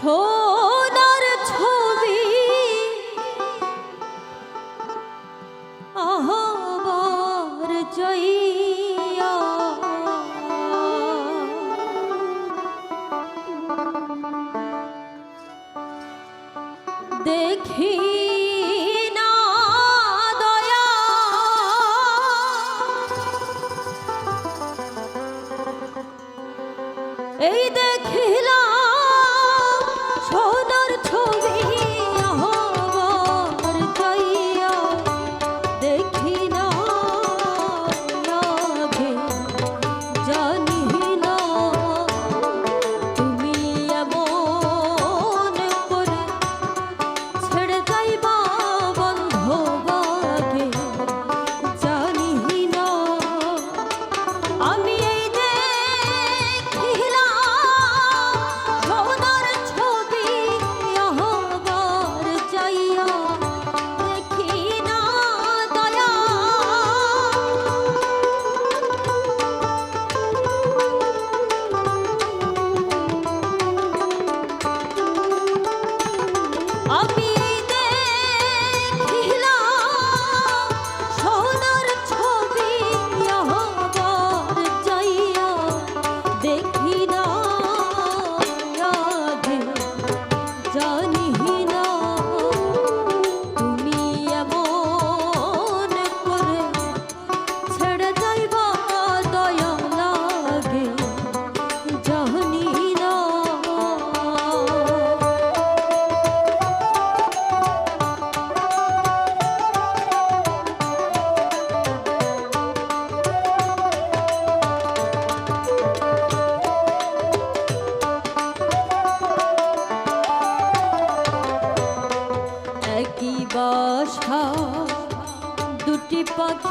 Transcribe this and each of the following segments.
ছো আমি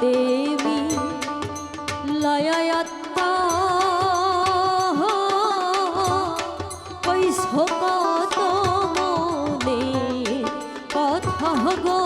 দেবী লয়াত্মা কৈশোকত মনে কথা গো।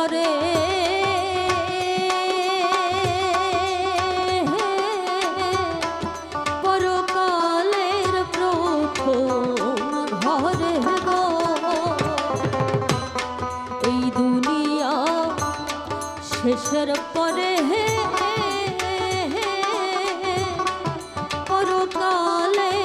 করে। পরকালের প্রথম ঘরে গো। এই দুনিয়া শেষের পরে পরকালের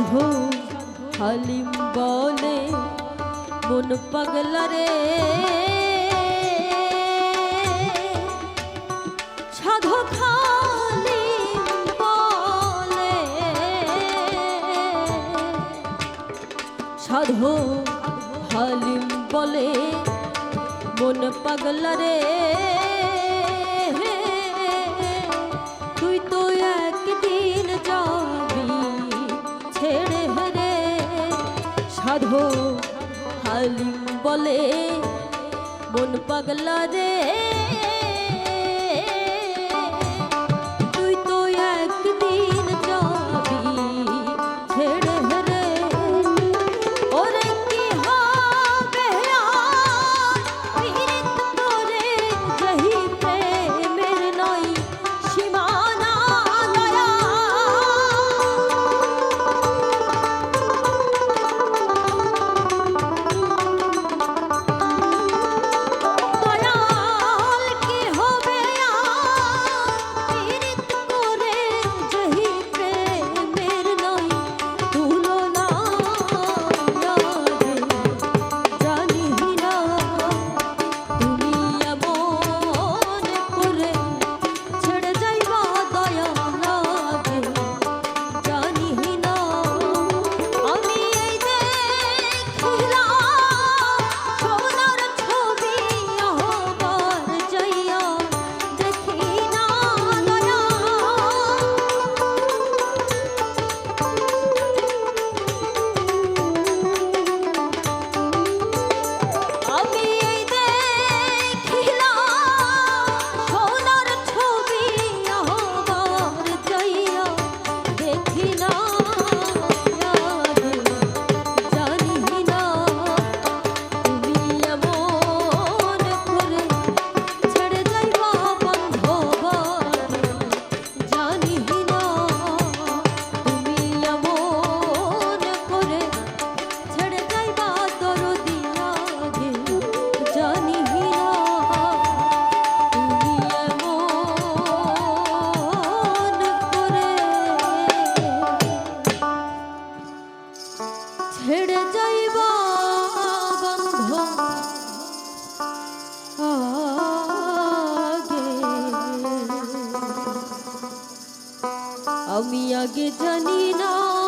সাধু হালিম বলে মন পাগলা রে। সাধু খালি বলে সাধু হালিম বলে মন পাগলা রে। সাধ হালিম বলে মন পাগলা রে। ছেড়ে যাইব বন্ধ আমি আগে জানি না